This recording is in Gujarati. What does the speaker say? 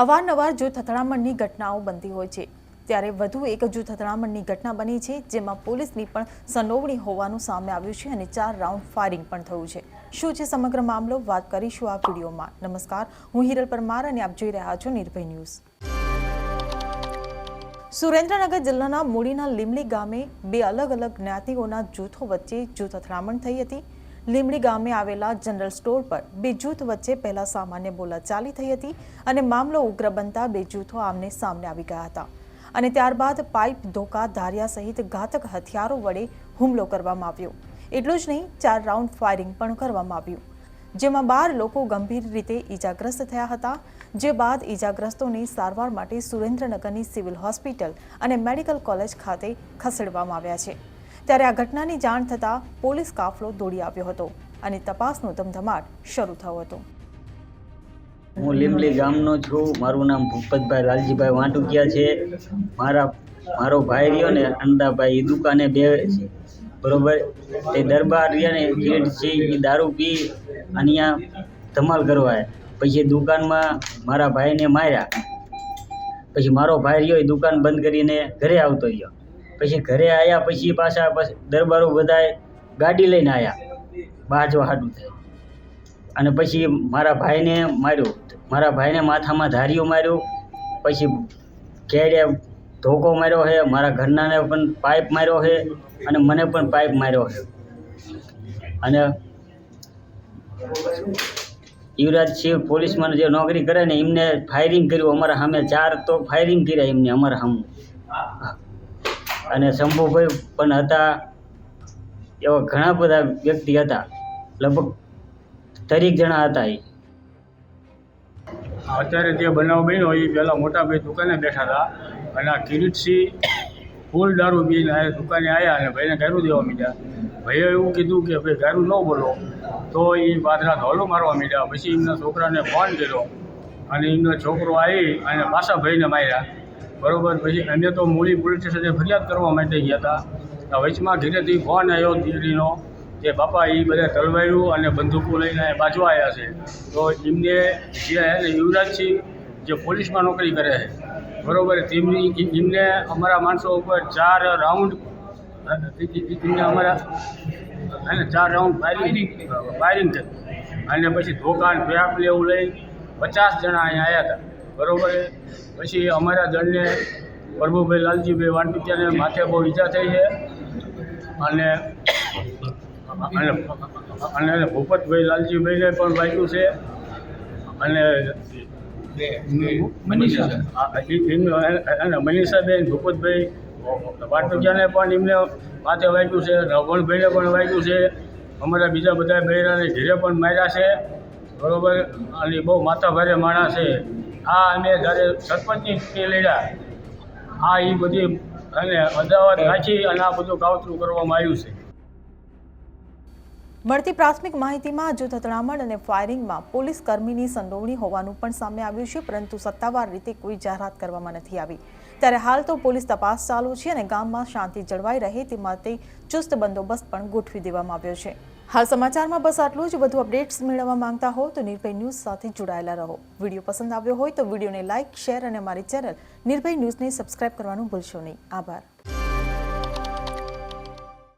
અવારનવાર જૂથ અથડામણની ઘટનાઓ બનતી હોય છે. ત્યારે વધુ એક જૂથ અથડામણની ઘટના બની છે, જેમાં પોલીસની પણ સંડોવણી હોવાનું સામે આવ્યું છે અને ચાર રાઉન્ડ ફાયરિંગ પણ થયું છે. શું છે સમગ્ર મામલો? વાત કરીશું આ વિડીયોમાં. નમસ્કાર, હું હિરલ પરમાર અને આપ જોઈ રહ્યા છો નિર્ભય ન્યૂઝ. સુરેન્દ્રનગર જિલ્લાના મૂડીના લીમલી ગામે બે અલગ અલગ જ્ઞાતિઓના જૂથો વચ્ચે જૂથ અથડામણ થઈ હતી. લીમડી ગામે આવેલા જનરલ સ્ટોર પર બે જૂથ વચ્ચે પહેલા સામાન્ય બોલાચાલી થઈ હતી અને મામલો ઉગ્ર બનતા બે જૂથો આમને સામને આવી ગયા હતા. અને ત્યારબાદ પાઇપ ધોકા, ધારિયા સહિત ઘાતક હથિયારો વડે હુમલો કરવામાં આવ્યો. એટલું જ નહીં, ચાર રાઉન્ડ ફાયરિંગ પણ કરવામાં આવ્યું. જેમાં બાર લોકો ગંભીર રીતે ઈજાગ્રસ્ત થયા હતા, જે બાદ ઈજાગ્રસ્તોને સારવાર માટે સુરેન્દ્રનગરની સિવિલ હોસ્પિટલ અને મેડિકલ કોલેજ ખાતે ખસેડવામાં આવ્યા છે. ત્યારે આ ઘટનાની જાણ થતાં પોલીસ કાફલો દોડી આવ્યો હતો અને તપાસનો ધમધમાટ શરૂ થયો હતો. હું લીમલી ગામનો છું. મારું નામ ભૂપતભાઈ લાલજીભાઈ વાંટુકિયા છે. મારા, મારો ભાઈ રહ્યો ને અંદાભાઈ એ દુકાને બે છે બરોબર. તે દરબાર રહ્યા ને ગેટ છે એ દારૂ પી અહીંયા ધમાલ કરવા પછી દુકાનમાં મારા ભાઈને માર્યા. પછી મારો ભાઈ રહ્યો એ દુકાન બંધ કરીને ઘરે આવતો રહ્યો. પછી ઘરે આવ્યા પછી પાછા દરબારો બધાએ ગાડી લઈને આવ્યા બાજવા હાડું થાય. અને પછી મારા ભાઈને માર્યો. મારા ભાઈને માથામાં ધારીઓ માર્યો. પછી ઘેડે ધોકો માર્યો છે મારા ઘરનાને પણ પાઇપ માર્યો છે અને મને પણ પાઇપ માર્યો છે અને યુવરાજસિંહ પોલીસમાં જે નોકરી કરે ને એમને ફાયરિંગ કર્યું. અમારા સામે ચાર તો ફાયરિંગ કર્યા એમને અમારા સામે. અને શંભુભાઈ પણ હતા એવા ઘણા બધા વ્યક્તિ હતા. લગભગ તરીક જણા હતા એ. અત્યારે જે બનાવ બન્યો એ પહેલાં મોટા ભાઈ દુકાને બેઠા હતા. અને આ કિરીટસિંહ ફૂલ દારૂ પીને આ દુકાને આવ્યા અને ભાઈને ગારું દેવા માંડ્યા. ભાઈએ એવું કીધું કે ભાઈ ગારું ન બોલો. તો એ પાદરા ધોલો મારવા માંડ્યા. પછી એમના છોકરાને ફોન કર્યો. અને એમનો છોકરો આવી અને પાછા ભાઈને માર્યા. બરોબર. પછી અમે તો મૂળી પોલીસ સ્ટેશને ફરિયાદ કરવા માટે ગયા હતા વચમાં ધીરે ફોન આવ્યો દીકરીનો કે બાપા એ બધા તલવાયું અને બંદૂકો લઈને બાજુ આવ્યા છે. તો એમને જે હે યુવરાજસિંહ જે પોલીસમાં નોકરી કરે છે, બરાબર. તેમની, એમને અમારા માણસો ઉપર ચાર રાઉન્ડ એમને અમારા અને ચાર રાઉન્ડ ફાયરિંગ ફાયરિંગ કરી. અને પછી ધોકાણ પેપ લેવું લઈ પચાસ જણા અહીંયા આવ્યા હતા. બરોબર પછી અમારા દળને પ્રભુભાઈ લાલજીભાઈ વાંટિયાને માથે બહુ ઈજા થઈ છે. અને અને ભૂપતભાઈ લાલજીભાઈને પણ વાંચ્યું છે. અને મનીષા અને મનીષાબેન ભૂપતભાઈ વાટુકિયાને પણ એમને માથે વાંચ્યું છે. રવણભાઈને પણ વાંચ્યું છે. અમારા બીજા બધા બહેરાને ઘેરે પણ માર્યા છે. બરોબર? અને બહુ માથાભારે માણસ છે. આ અમે જ્યારે સરપંચની લડ્યા આ એ બધી અને અદાવત નાખી અને આ બધું કાવતરું કરવામાં આવ્યું છે. મળતી પ્રાથમિક માહિતીમાં જૂથ અથડામણ અને ફાયરિંગમાં પોલીસ કર્મીની સંડોવણી હોવાનું પણ સામે આવ્યું છે, પરંતુ સત્તાવાર રીતે કોઈ જાહેરાત કરવામાં નથી આવી. ત્યારે હાલ તો પોલીસ તપાસ ચાલુ છે અને ગામમાં શાંતિ જળવાઈ રહે તે માટે ચુસ્ત બંદોબસ્ત પણ ગોઠવી દેવામાં આવ્યો છે. હાલ સમાચારમાં બસ આટલું જ. વધુ અપડેટ્સ મેળવવા માંગતા હો તો નિર્ભય ન્યૂઝ સાથે જોડાયેલા રહો. વીડિયો પસંદ આવ્યો હોય તો વિડીયોને લાઇક, શેર અને અમારી ચેનલ નિર્ભય ન્યૂઝને સબસ્ક્રાઇબ કરવાનું ભૂલશો નહીં. આભાર.